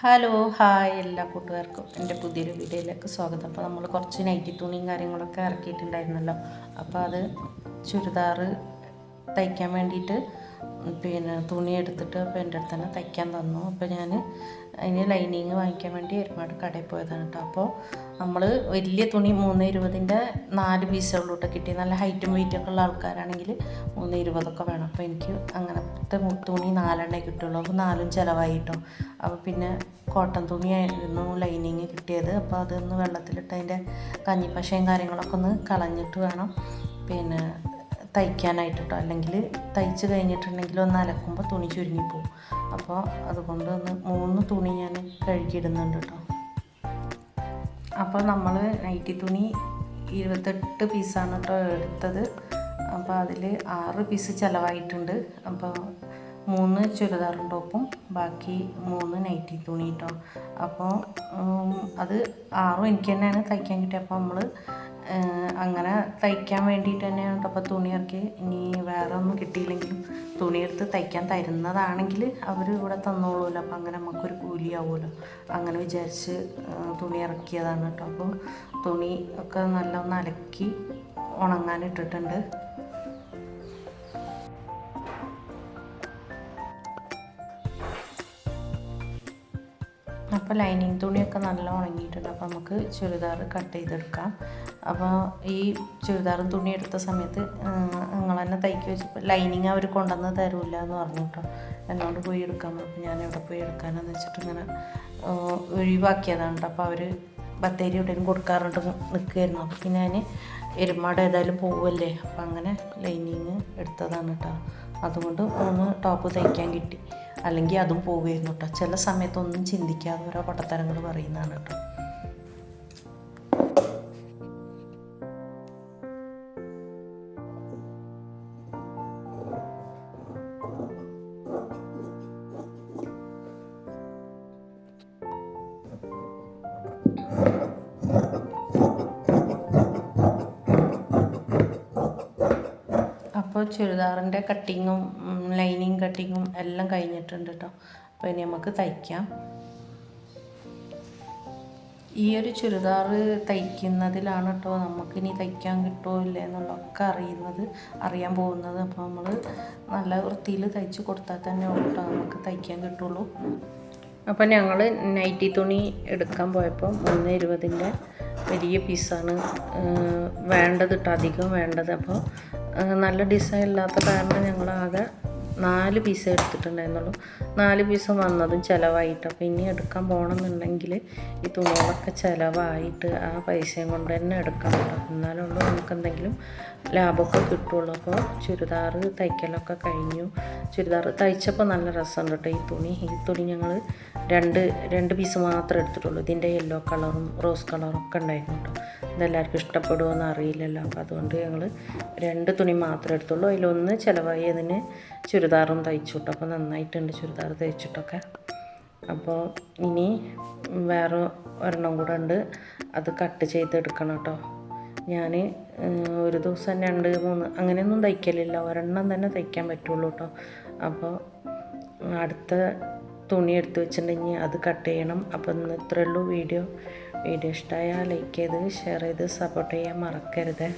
Hello hi എല്ലാ കൂട്ടുകാർക്കും എന്റെ പുതിയൊരു വീഡിയോയിലേക്ക് സ്വാഗതം. അപ്പോൾ നമ്മൾ കുറച്ച് നൈറ്റി തുണിയും കാര്യങ്ങളൊക്കെ ഇറക്കിയിട്ടുണ്ടായിരുന്നല്ലോ. അപ്പോൾ അത് ചുരിദാറ് തയ്ക്കാൻ വേണ്ടിയിട്ട് പിന്നെ തുണി എടുത്തിട്ട് അപ്പോൾ എന്റെ അടുത്ത് തന്നെ തയ്ക്കാൻ തന്നു. അപ്പോൾ ഞാൻ അതിന് ലൈനിങ് വാങ്ങിക്കാൻ വേണ്ടി ഒരുപാട് കടയിൽ പോയതാണ് കേട്ടോ. അപ്പോൾ നമ്മൾ വലിയ തുണി മൂന്ന് ഇരുപതിന്റെ നാല് പീസുകളിലോട്ട് കിട്ടി നല്ല ഹൈറ്റും വെയിറ്റും ഒക്കെ ഉള്ള ആൾക്കാരാണെങ്കിൽ മൂന്ന് ഇരുപതൊക്കെ വേണം. അപ്പോൾ എനിക്ക് അങ്ങനത്തെ തുണി നാലെണ്ണേ കിട്ടുള്ളൂ. അപ്പോൾ നാലും ചിലവായി കേട്ടോ അപ്പോൾ പിന്നെ കോട്ടൺ തുണിയായിരുന്നു ലൈനിങ് കിട്ടിയത്. അപ്പോൾ അതൊന്ന് വെള്ളത്തിലിട്ട് അതിന്റെ കഞ്ഞിപ്പശയും കാര്യങ്ങളൊക്കെ ഒന്ന് കളഞ്ഞിട്ട് വേണം. പിന്നെ തയ്ക്കാനായിട്ട് കേട്ടോ അല്ലെങ്കിൽ തയ്ച്ച് കഴിഞ്ഞിട്ടുണ്ടെങ്കിൽ ഒന്ന് അലക്കുമ്പോൾ തുണി ചുരുങ്ങിപ്പോവും അപ്പോൾ അതുകൊണ്ട് ഒന്ന് മൂന്ന് തുണി ഞാൻ കഴുകിയിടുന്നുണ്ട് കേട്ടോ. അപ്പോൾ നമ്മൾ നൈറ്റി തുണി ഇരുപത്തെട്ട് പീസാണ് കേട്ടോ എടുത്തത്. അപ്പോൾ അതിൽ ആറ് പീസ് ചിലവായിട്ടുണ്ട്. അപ്പോൾ മൂന്ന് ചുരിദാറും ടോപ്പും ബാക്കി മൂന്ന് നൈറ്റി തുണി കേട്ടോ. അപ്പോൾ അത് ആറും എനിക്ക് തന്നെയാണ് തയ്ക്കാൻ കിട്ടിയത്. അപ്പോൾ നമ്മൾ അങ്ങനെ തയ്ക്കാൻ വേണ്ടിയിട്ട് തന്നെയാണ്. അപ്പോൾ തുണി ഇനി വേറെ ഒന്നും കിട്ടിയില്ലെങ്കിലും തുണിയെടുത്ത് തയ്ക്കാൻ തരുന്നതാണെങ്കിൽ അവർ ഇവിടെ തന്നോളൂല്ലോ അപ്പോൾ അങ്ങനെ നമുക്കൊരു കൂലിയാവുമല്ലോ. അങ്ങനെ വിചാരിച്ച് തുണി ഇറക്കിയതാണ് കേട്ടോ. അപ്പോൾ തുണി ഒക്കെ നല്ലൊന്ന് അലക്കി ഉണങ്ങാനിട്ടിട്ടുണ്ട് അപ്പോൾ ലൈനിങ് തുണിയൊക്കെ നല്ല ഉണങ്ങിയിട്ടുണ്ട്. അപ്പോൾ നമുക്ക് ചുരിദാർ കട്ട് ചെയ്തെടുക്കാം. അപ്പോൾ ഈ ചുരിദാറും തുണി എടുത്ത സമയത്ത് നിങ്ങൾ തന്നെ തയ്ക്ക് വെച്ചപ്പോൾ ലൈനിങ് അവർ കൊണ്ടുവന്ന് തരില്ല എന്ന് പറഞ്ഞു കേട്ടോ. എന്നോട് പോയി എടുക്കാൻ അപ്പോൾ ഞാൻ എവിടെ പോയി എടുക്കാനെന്ന് വെച്ചിട്ട് ഇങ്ങനെ ഒഴിവാക്കിയതാണ് കേട്ടോ. അപ്പോൾ അവർ ബത്തേരി എവിടെയും കൊടുക്കാറുണ്ട് നിൽക്കുമായിരുന്നു അപ്പോൾ പിന്നെ ഞാൻ എരുമാട് ഏതായാലും പോവല്ലേ? അപ്പം അങ്ങനെ ലൈനിങ് എടുത്തതാണ് കേട്ടോ അതുകൊണ്ട് മൂന്ന് ടോപ്പ് തയ്ക്കാൻ കിട്ടി. അല്ലെങ്കിൽ അതും പോവുമായിരുന്നു കേട്ടോ ചില സമയത്തൊന്നും ചിന്തിക്കാതെ ഓരോ പട്ടത്തരങ്ങൾ പറയുന്നതാണ് കേട്ടോ അപ്പോൾ ചുരിദാറിന്റെ കട്ടിങ്ങും ലൈനിങ് കട്ടിങ്ങും എല്ലാം കഴിഞ്ഞിട്ടുണ്ട് കേട്ടോ അപ്പോൾ ഇനി നമുക്ക് തയ്ക്കാം. ഈ ഒരു ചുരിദാർ തയ്ക്കുന്നതിലാണ് കേട്ടോ നമുക്കിനി തയ്ക്കാൻ കിട്ടുമോ ഇല്ലേ എന്നുള്ളതൊക്കെ അറിയുന്നത് അറിയാൻ പോകുന്നത്. അപ്പോൾ നമ്മൾ നല്ല വൃത്തിയിൽ തയ്ച്ച് കൊടുത്താൽ തന്നെ കേട്ടോ നമുക്ക് തയ്ക്കാൻ കിട്ടുള്ളൂ. അപ്പോൾ ഞങ്ങൾ നൈറ്റി തുണി എടുക്കാൻ പോയപ്പോൾ മൂന്ന് ഇരുപതിന്റെ വലിയ പീസാണ് വേണ്ടത് കേട്ടോ അധികം വേണ്ടത്. അപ്പോൾ നല്ല ഡിസൈൻ ഇല്ലാത്ത കാരണം ഞങ്ങളാകെ നാല് പീസ് എടുത്തിട്ടുണ്ടായിരുന്നുള്ളൂ. നാല് പീസ് വന്നതും ചിലവായിട്ട്. അപ്പോൾ ഇനി എടുക്കാൻ പോകണമെന്നുണ്ടെങ്കിൽ ഈ തുണികളൊക്കെ ചിലവായിട്ട് ആ പൈസയും കൊണ്ട് തന്നെ എടുക്കാൻ പറ്റും എന്നാലുള്ളൂ നമുക്ക് എന്തെങ്കിലും ലാഭമൊക്കെ കിട്ടുള്ളൂ. അപ്പോൾ ചുരിദാർ തയ്ക്കലൊക്കെ കഴിഞ്ഞു. ചുരിദാർ തയ്ച്ചപ്പോൾ നല്ല രസമുണ്ട് കേട്ടോ ഈ തുണി. ഈ തുണി ഞങ്ങൾ രണ്ട് രണ്ട് പീസ് മാത്രമേ എടുത്തിട്ടുള്ളൂ. ഇതിന്റെ യെല്ലോ കളറും റോസ് കളറും ഒക്കെ ഉണ്ടായിരുന്നു കേട്ടോ. ഇതെല്ലാവർക്കും ഇഷ്ടപ്പെടുമോ എന്ന് അറിയില്ലല്ലോ. അപ്പോൾ അതുകൊണ്ട് ഞങ്ങൾ രണ്ട് തുണി മാത്രമേ എടുത്തുള്ളൂ. അതിലൊന്ന് ചിലവായി അതിന് ചുരിദാറും തയ്ച്ചു കേട്ടോ അപ്പോൾ നന്നായിട്ടുണ്ട് ചുരിദാർ തയ്ച്ചിട്ടൊക്കെ. അപ്പോൾ ഇനി വേറെ ഒരെണ്ണം കൂടെ ഉണ്ട്. അത് കട്ട് ചെയ്തെടുക്കണം കേട്ടോ. ഞാൻ ഒരു ദിവസം രണ്ട് മൂന്ന് അങ്ങനെയൊന്നും തയ്ക്കലില്ല. ഒരെണ്ണം തന്നെ തയ്ക്കാൻ പറ്റുള്ളൂ കേട്ടോ. അപ്പോൾ അടുത്ത തുണി എടുത്ത് വെച്ചിട്ടുണ്ടെങ്കിൽ അത് കട്ട് ചെയ്യണം. അപ്പോൾ ഇന്ന് ഇത്രയുള്ളൂ വീഡിയോ. വീഡിയോ ഇഷ്ടമായാൽ ലൈക്ക് ചെയ്ത് ഷെയർ ചെയ്ത് സപ്പോർട്ട് ചെയ്യാൻ മറക്കരുത്.